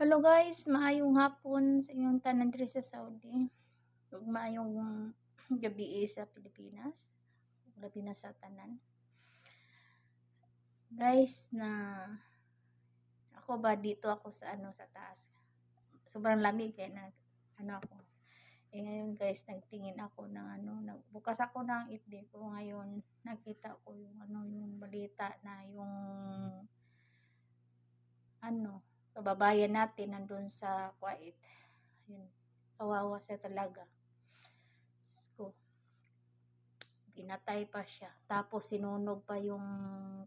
Hello guys, maayong hapon sa inyong tanan diri sa Saudi. Ug maayong gabi sa Pilipinas. Ug Labi na sa tanan. Guys, na ako ba dito ako sa ano sa taas. Sobrang lamig kaya na ano ako. Eh ngayon guys, nagtingin ako ng ano, nagbukas ako ng FB ko ngayon. Nakita ko yung ano, yung balita na yung ano, kababayan natin nandun sa Kuwait. Yun, kawawa siya talaga. Ko, pinatay pa siya. Tapos sinunog pa yung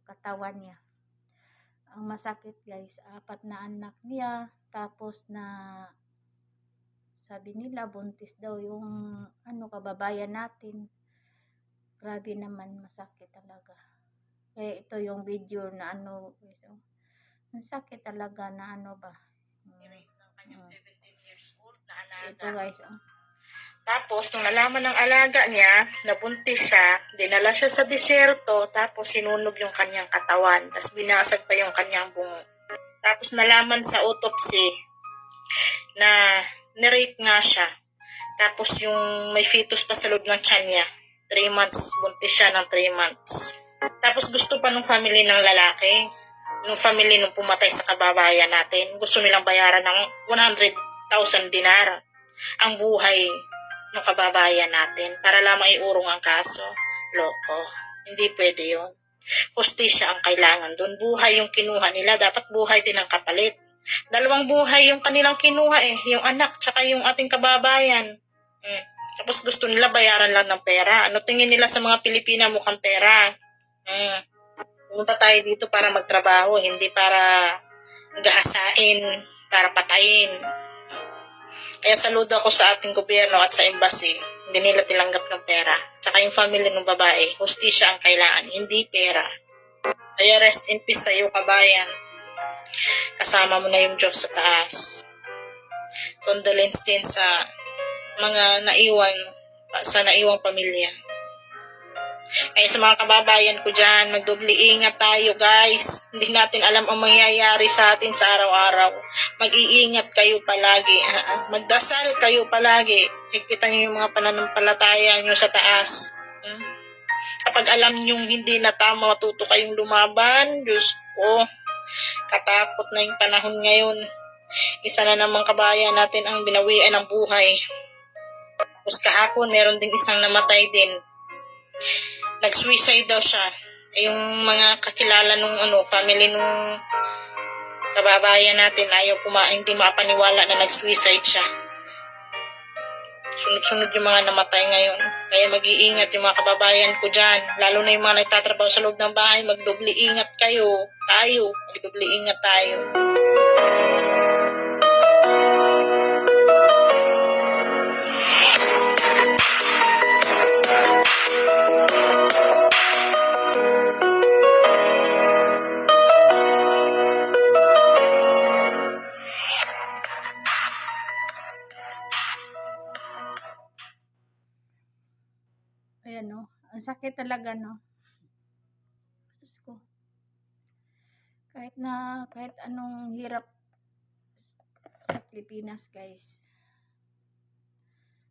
katawan niya. Ang masakit guys, apat na anak niya. Tapos na sabi nila buntis daw yung ano kababayan natin. Grabe naman masakit talaga. Kaya ito yung video na ano guys. oh. Ang sakit talaga na ano ba. Hmm. ng kanyang Mm. 17 years old na Ito alaga. guys. Oh. Tapos, nung nalaman ng alaga niya, nabuntis siya, dinala siya sa disyerto, tapos sinunog yung kanyang katawan, tapos binasag pa yung kanyang bungo. Tapos nalaman sa autopsy na nirape nga siya. Tapos yung may fetus pa sa loob ng tiyan niya. 3 months, buntis siya ng 3 months. Tapos gusto pa nung family ng lalaki, nung family nung pumatay sa kababayan natin, gusto nilang bayaran ng 100,000 dinar ang buhay ng kababayan natin para lamang iurong ang kaso. Loko. Hindi pwede yun. Hustisya ang kailangan doon. Buhay yung kinuha nila. Dapat buhay din ang kapalit. Dalawang buhay yung kanilang kinuha eh. Yung anak tsaka yung ating kababayan. Hmm. Tapos gusto nila bayaran lang ng pera. Ano tingin nila sa mga Pilipina mukhang pera? Hmm. Pumunta tayo dito para magtrabaho, hindi para gaasain, para patayin. Kaya saludo ako sa ating gobyerno at sa embassy. Hindi nila tilanggap ng pera. Tsaka yung family ng babae, hustisya ang kailangan, hindi pera. Kaya rest in peace sa iyo, kabayan. Kasama mo na yung Diyos sa taas. Condolence din sa mga naiwan, sa naiwang pamilya. Kaya sa mga kababayan ko dyan, magdubli ingat tayo guys. Hindi natin alam ang mangyayari sa atin sa araw-araw. Mag-iingat kayo palagi. ah. Magdasal kayo palagi. Higpitan niyo yung mga pananampalataya niyo sa taas. Kapag alam niyo hindi na tama, matuto kayong lumaban. Diyos ko, katakot na yung panahon ngayon. Isa na namang kabayan natin ang binawian ng buhay. Tapos kahapon, meron ding isang namatay din nag-suicide daw siya. Yung mga kakilala nung ano, family nung kababayan natin ayaw kuma hindi mapaniwala na nag-suicide siya. Sunod-sunod yung mga namatay ngayon. Kaya mag-iingat yung mga kababayan ko dyan. Lalo na yung mga nagtatrabaho sa loob ng bahay, magdubli ingat kayo. Tayo, magdubli ingat tayo. Ayan no. Ang sakit talaga no. Diyos ko. Kahit na, kahit anong hirap sa Pilipinas guys.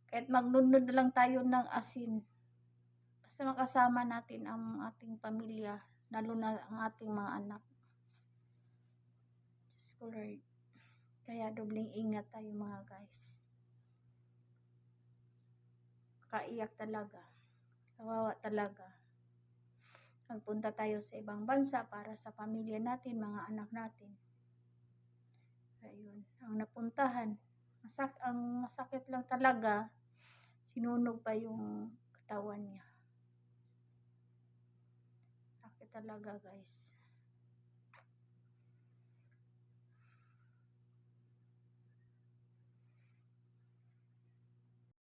Kahit magnunod na lang tayo ng asin. Basta makasama natin ang ating pamilya. Lalo na ang ating mga anak. Diyos ko Lord. Kaya dobling ingat tayo mga guys. Kaiyak talaga. Kawawa talaga. Magpunta tayo sa ibang bansa para sa pamilya natin, mga anak natin. Ayun. Ang napuntahan. Masak ang masakit lang talaga, sinunog pa yung katawan niya. Sakit talaga guys.